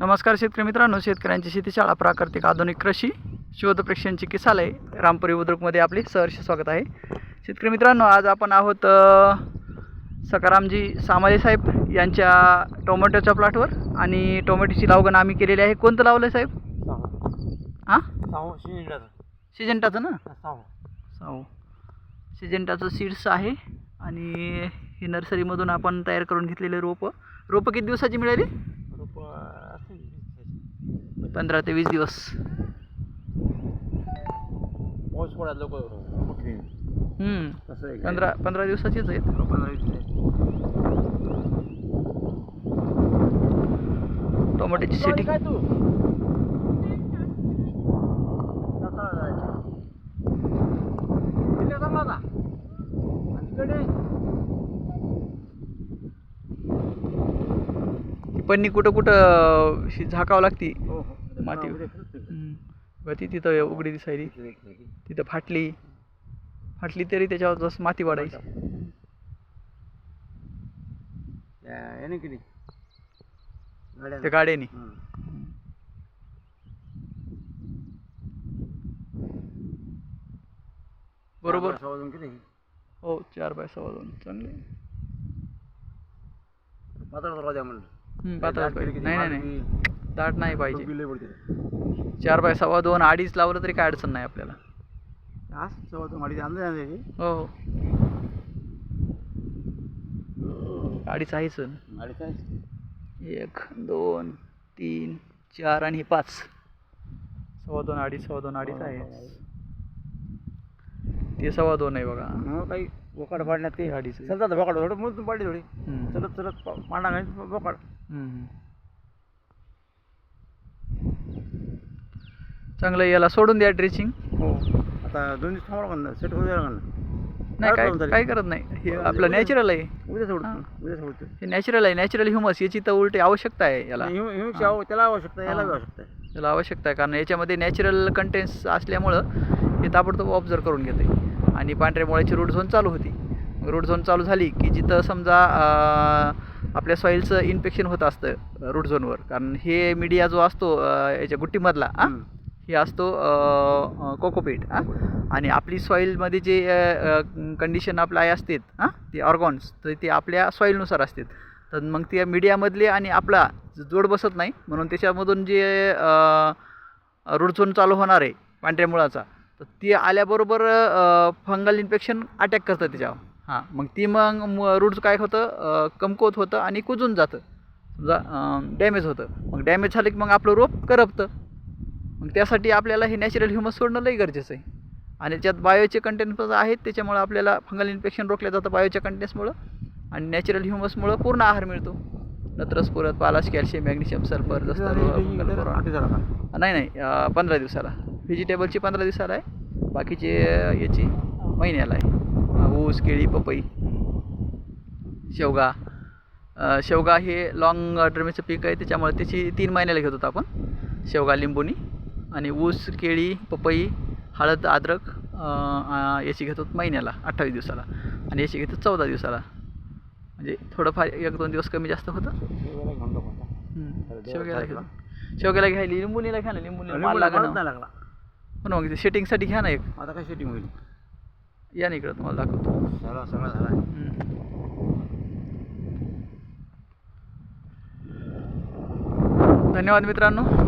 नमस्कार शेतकरी मित्रांनो शेतकऱ्यांची शेतीशाळा प्राकृतिक आधुनिक कृषी शोध प्रेक्षांची किसालय रामपुरी बुद्रुकमध्ये आपले सहर्ष स्वागत आहे. शेतकरी मित्रांनो आज आपण आहोत सकारामजी सामाले साहेब यांच्या टोमॅटोच्या प्लॉटवर आणि टोमॅटोची लावगण आम्ही केलेली आहे. कोणतं लावलं आहे साहेब हां? सिजंटाचं ना? साऊ सिजंटाचं सीड्स आहे आणि हे नर्सरीमधून आपण तयार करून घेतलेले रोपं. रोपं किती दिवसाची मिळाली? पंधरा ते वीस दिवस. पडा लोक हम्म. पंधरा पंधरा दिवसाचीच आहेत. पंधरा वीस टोमॅटोची सिटी काय तू पन्नी कुठं कुठं अशी झाकावं लागती. हो माती. हम्म. बघ ती तिथं उघडी दिसायली. तिथं फाटली. फाटली तरी त्याच्यावर जसं माती वाढायची. याने किती त्या गाड्याने. बरोबर? हो चार बाय सव्वा दोन. चांगले पातळ द्या म्हणलं. पातळ पाहिजे नाही नाही नाही. दाट नाही पाहिजे. चार बाय सव्वा दोन अडीच लावलं तरी काय अडचण नाही आपल्याला. आज सवाजून अडीच अंदाज आहे हो हो. अडीच आहेच अडीच आहे. एक दोन तीन चार आणि पाच. सव्वा दोन अडीच सव्वा दोन अडीच आहे. ते सव्वा दोन आहे बघा मग काही बोकाड पाडण्यात ते अडीच आहे. चलतात बोकाड थोडं म्हणून पाडली थोडी हम्म. चलत चलत पा- पांडा बोकाड हम्म. चांगलं आहे. याला सोडून द्या ड्रेसिंग हो आता दोन दिवस थांबा म्हणलं सेट होऊ द्या म्हणलं नाही परत लावून काय. काय करत नाही हे आपलं नॅचरल आहे उद्या हां. सोडतो उद्या सोडतो हे नॅचरल आहे नॅचरल ह्युमस याची तर उलटी आवश्यकता आहे याला हिम- हिमची आव- त्याला आवश्यकता आहे, याला बी हां. आवश्यकता आहे त्याला आवश्यकता आहे कारण याच्यामध्ये नॅचरल कंटेंट्स असल्यामुळं हे ताबडतोब ऑब्झर्व करून घेते. आणि पांढऱ्या मुळ्याची रूट झोन चालू होती. रूट झोन चालू झाली की जिथं समजा आपल्या सॉईलचं इन्फेक्शन होत असतं रूट झोनवर कारण हे मीडिया जो असतो याच्या गुट्टीमधला आ? हे असतो कोकोपीट आणि आपली सॉईलमध्ये जे कंडिशन आपल्या असतात हां ते ऑर्गॉन्स तर ते आपल्या सॉईलनुसार असतात. तर मग त्या मीडियामधले आणि आपला जोड बसत नाही. म्हणून त्याच्यामधून जे रूट झोन चालू होणार आहे पांढऱ्या मुळाचा तर ते आल्याबरोबर फंगल इन्फेक्शन अटॅक करतं त्याच्यावर. हां मग ती मग रूट काय होतं? कमकुवत होतं आणि कुजून जातं. समजा डॅमेज होतं. मग डॅमेज झालं की मग आपलं रोप करपतं. मग त्यासाठी आपल्याला हे नॅचरल ह्युमस सोडणं लई गरजेचं आहे. आणि त्याच्यात बायोचे कंटेंट आहेत त्याच्यामुळं आपल्याला फंगल इन्फेक्शन रोखलं जातं बायोच्या कंटेंट्समुळं आणि नॅचरल ह्युमसमुळं पूर्ण आहार मिळतो. नत्रस पुरत पालाश कॅल्शियम मॅग्नेशियम सल्फर का? नाही नाही पंधरा दिवसाला. व्हेजिटेबलची पंधरा दिवसाला आहे. बाकीचे याची महिन्याला आहे. ऊस केळी पपई शेवगा. शेवगा हे लॉंग टर्मीचं पीक आहे. त्याच्यामुळे त्याची तीन महिन्याला घेत होतो आपण. शेवगा लिंबुनी. आणि ऊस केळी पपई हळद अद्रक याची घेतो महिन्याला अठ्ठावीस दिवसाला. आणि याची घेतो चौदा दिवसाला. म्हणजे थोडंफार एक दोन दिवस कमी जास्त होतं. शेवग्याला घ्यायला. घेतो शेवग्याला घ्यायला लिंबुनीला घ्या ना लिंबुनीला माल लिंबूला लागणं मालच नाही लागला. हो ना मग सेटिंगसाठी घ्या ना एक. आता काय सेटिंग होईल? या ना इकडं तुम्हाला दाखवतो. सगळा सगळा झाला. हम्म. धन्यवाद मित्रांनो.